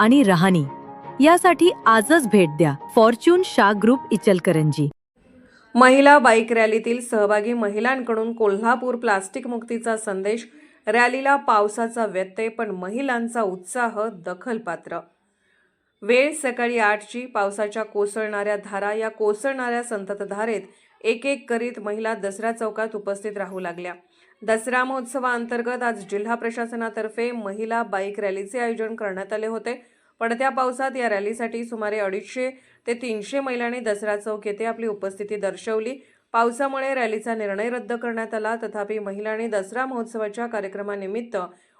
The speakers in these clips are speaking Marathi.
आणि रहाणी. यासाठी आजच भेट द्या. फॉर्च्यून शा ग्रुप इचलकरंजी. महिला बाईक रॅलीतील सहभागी महिलांकडून कोल्हापूर प्लास्टिक मुक्तीचा संदेश रॅलीला पावसाचा व्यत्यय पण महिलांचा उत्साह दखलपात्र. वेळ सकाळी आठची पावसाच्या कोसळणाऱ्या धारा. या कोसळणाऱ्या संततधारेत एक एक करीत महिला दसरा चौकात उपस्थित राहू लागल्या. दसरा महोत्सवाअंतर्गत आज जिल्हा प्रशासनातर्फे महिला बाईक रॅलीचे आयोजन करण्यात आले होते. पडत्या पावसात या रॅलीसाठी सुमारे अडीचशे ते तीनशे महिलांनी दसरा चौक येथे आपली उपस्थिती दर्शवली. पावसामुळे रॅलीचा निर्णय रद्द करण्यात आला. तथापि महिलांनी दसरा महोत्सवाच्या कार्यक्रमानिमित्त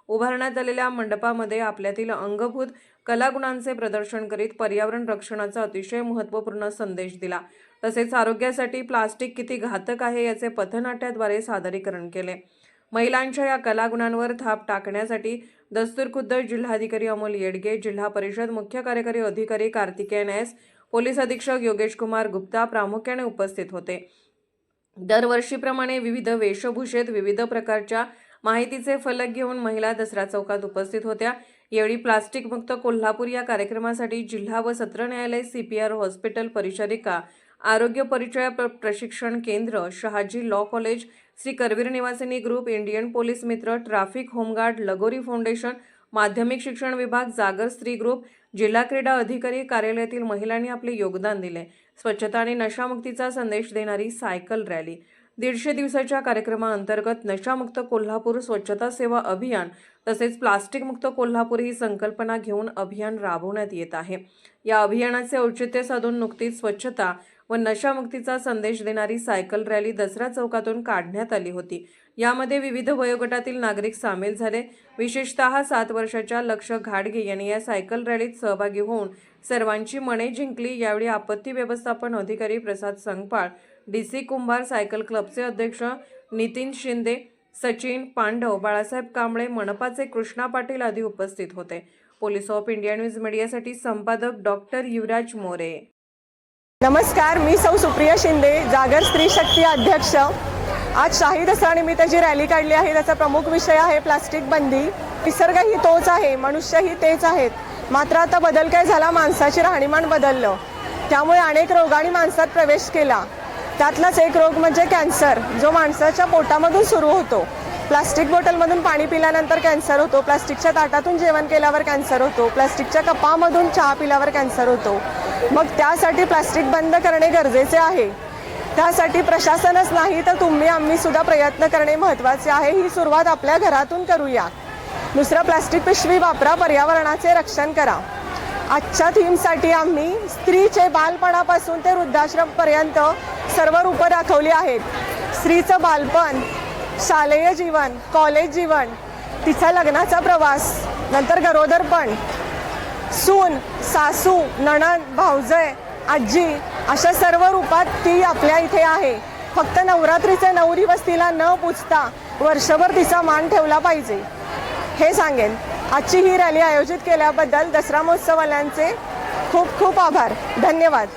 उभारण्यात आलेल्या मंडपामध्ये आपल्यातील अंगभूत कलागुणांचे प्रदर्शन करीत पर्यावरण रक्षणाचा अतिशय महत्त्वपूर्ण संदेश दिला. तसेच आरोग्यासाठी प्लास्टिक किती घातक आहे याचे पथनाट्याद्वारे सादरीकरण केले. महिलांच्या या कलागुणांवर थाप टाकण्यासाठी दस्तूरखुद्द जिल्हाधिकारी अमोल येडगे जिल्हा परिषद मुख्य कार्यकारी अधिकारी कार्तिकेयन एस पोलीस अधीक्षक योगेश कुमार गुप्ता प्रामुख्याने उपस्थित होते. दरवर्षीप्रमाणे विविध वेशभूषेत विविध प्रकारच्या माहितीचे फलक घेऊन महिला दसरा चौकात उपस्थित होत्या. यावेळी प्लास्टिकमुक्त कोल्हापूर या कार्यक्रमासाठी जिल्हा व सत्र न्यायालय सीपीआर हॉस्पिटल परिचारिका आरोग्य परिचय प्र- प्रशिक्षण केंद्र Shahaji law college Shri Karveer Nivasini group Indian police मित्र traffic home guard Lagori foundation माध्यमिक शिक्षण विभाग जागर स्त्री ग्रुप जिल्हा क्रीडा अधिकारी कार्यालयातील महिलांनी आपले योगदान दिले. स्वच्छता आणि नशामुक्तीचा संदेश देणारी सायकल रॅली. दीडशे दिवसाच्या कार्यक्रमाअंतर्गत नशामुक्त कोल्हापूर स्वच्छता सेवा अभियान तसेच प्लास्टिकमुक्त कोल्हापूर ही संकल्पना घेऊन अभियान राबवण्यात येत आहे. या अभियानाचे औचित्य साधून नुकतीच स्वच्छता व नशामुक्तीचा संदेश देणारी सायकल रॅली दसरा चौकातून काढण्यात आली होती. यामध्ये विविध वयोगटातील नागरिक सामील झाले. विशेषतः सात वर्षाच्या लक्ष घाडगे यांनी या सायकल रॅलीत सहभागी होऊन सर्वांची मने जिंकली. यावेळी आपत्ती व्यवस्थापन अधिकारी Prasad Sangpal D C Kumbhar cycle क्लबचे अध्यक्ष नितीन शिंदे सचिन पांडव बाळासाहेब कांबळे मनपाचे कृष्णा पाटील आदी उपस्थित होते. पोलीस ऑफ इंडिया न्यूज मीडियासाठी संपादक डॉक्टर युवराज मोरे. नमस्कार मी सौ सुप्रिया शिंदे जागर स्त्री शक्ती अध्यक्ष. आज शाही दसरानिमित्त जी रॅली काढली आहे त्याचा प्रमुख विषय आहे प्लास्टिक बंदी. निसर्गही तोच आहे मनुष्यही तेच आहेत. मात्र आता बदल काय झाला? माणसाची राहणीमान बदललं. त्यामुळे अनेक रोगांनी माणसात प्रवेश केला. त्यातलाच एक रोग म्हणजे कॅन्सर जो माणसाच्या पोटामधून सुरू होतो. प्लास्टिक बॉटलमधून पाणी पिल्यानंतर कॅन्सर होतो. प्लास्टिकच्या ताटातून जेवण केल्यावर कॅन्सर होतो. प्लास्टिकच्या कपामधून चहा पिल्यावर कॅन्सर होतो. मग त्यासाठी प्लास्टिक बंद करणे गरजेचे आहे. त्यासाठी प्रशासनच नाही तर तुम्ही आम्ही सुद्धा प्रयत्न करणे महत्त्वाचे आहे. ही सुरुवात आपल्या घरातून करूया. दुसरं प्लास्टिक पिशवी वापरा पर्यावरणाचे रक्षण करा. आजच्या थीमसाठी आम्ही स्त्रीचे बालपणापासून ते वृद्धाश्रमपर्यंत सर्व रूपं दाखवली आहेत. स्त्रीचं बालपण शालेय जीवन कॉलेज जीवन तिचा लग्नाचा प्रवास नंतर गरोदरपण सून सासू नणन भाऊजय आजी अशा सर्व रूपात ती आपल्या इथे आहे. फक्त नवरात्रीचे नऊ दिवस तिला न पुजता वर्षभर तिचा मान ठेवला पाहिजे. हे सांगेन. आजची ही रॅली आयोजित केल्याबद्दल दसरा महोत्सवाल्यांचे खूप खूप आभार. धन्यवाद.